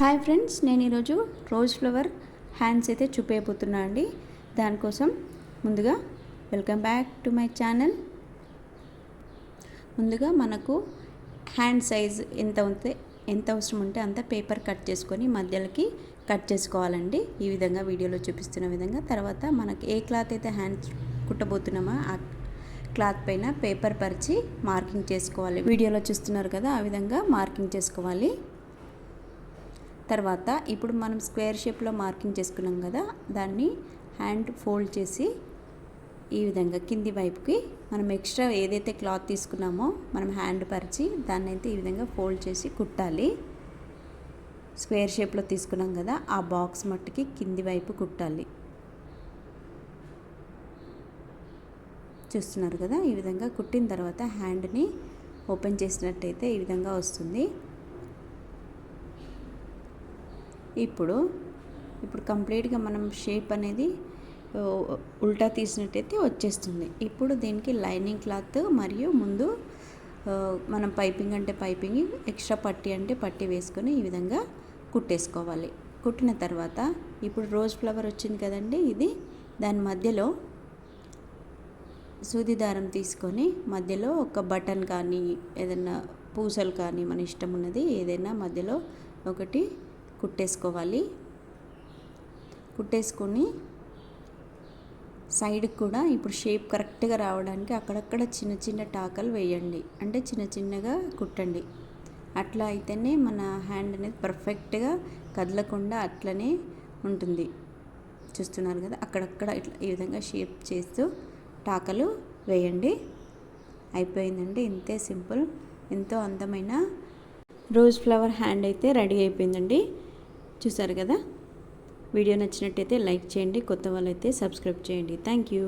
Hi friends నేను ఈరోజు rose flower hands అయితే చూపేయబోతున్నా అండి. దానికోసం ముందుగా welcome back to my channel. ముందుగా మనకు హ్యాండ్ సైజ్ ఎంత ఉంటే ఎంత అవసరం ఉంటే అంత పేపర్ కట్ చేసుకొని మధ్యలోకి కట్ చేసుకోవాలండి. ఈ విధంగా వీడియోలో చూపిస్తున్న విధంగా. తర్వాత మనకి ఏ క్లాత్ అయితే హ్యాండ్స్ కుట్టబోతున్నామో ఆ క్లాత్ పైన పేపర్ పరిచి మార్కింగ్ చేసుకోవాలి. వీడియోలో చూస్తున్నారు కదా ఆ విధంగా మార్కింగ్ చేసుకోవాలి. తర్వాత ఇప్పుడు మనం స్క్వేర్ షేప్లో మార్కింగ్ చేసుకున్నాం కదా దాన్ని హ్యాండ్ ఫోల్డ్ చేసి ఈ విధంగా కింది వైపుకి మనం ఎక్స్ట్రా ఏదైతే క్లాత్ తీసుకున్నామో మనం హ్యాండ్ పరిచి దాన్ని అయితే ఈ విధంగా ఫోల్డ్ చేసి కుట్టాలి. స్క్వేర్ షేప్లో తీసుకున్నాం కదా ఆ బాక్స్ మట్టుకి కింది వైపు కుట్టాలి. చూస్తున్నారు కదా ఈ విధంగా కుట్టిన తర్వాత హ్యాండ్ని ఓపెన్ చేసినట్టయితే ఈ విధంగా వస్తుంది. ఇప్పుడు ఇప్పుడు కంప్లీట్గా మనం షేప్ అనేది ఉల్టా తీసినట్టయితే వచ్చేస్తుంది. ఇప్పుడు దీనికి లైనింగ్ క్లాత్ మరియు ముందు మనం పైపింగ్ అంటే పైపింగ్ ఎక్స్ట్రా పట్టి అంటే పట్టి వేసుకొని ఈ విధంగా కుట్టేసుకోవాలి. కుట్టిన తర్వాత ఇప్పుడు రోజ్ ఫ్లవర్ వచ్చింది కదండి ఇది దాని మధ్యలో సూది దారం తీసుకొని మధ్యలో ఒక బటన్ కానీ ఏదైనా పూసలు కానీ మన ఇష్టం ఉన్నది ఏదైనా మధ్యలో ఒకటి కుట్టేసుకోవాలి. కుట్టేసుకొని సైడ్కి కూడా ఇప్పుడు షేప్ కరెక్ట్గా రావడానికి అక్కడక్కడ చిన్న చిన్న టాకలు వేయండి. అంటే చిన్న చిన్నగా కుట్టండి. అట్లా అయితేనే మన హ్యాండ్ అనేది పర్ఫెక్ట్గా కదలకుండా అట్లనే ఉంటుంది. చూస్తున్నారు కదా అక్కడక్కడ ఇట్లా ఈ విధంగా షేప్ చేస్తూ టాకలు వేయండి. అయిపోయిందండి. ఇంతే సింపుల్. ఎంతో అందమైన రోజ్ ఫ్లవర్ హ్యాండ్ అయితే రెడీ అయిపోయిందండి. చూసారు కదా? వీడియో నచ్చినట్టయితే లైక్ చేయండి కొత్త వాళ్ళైతే సబ్స్క్రైబ్ చేయండి. Thank you.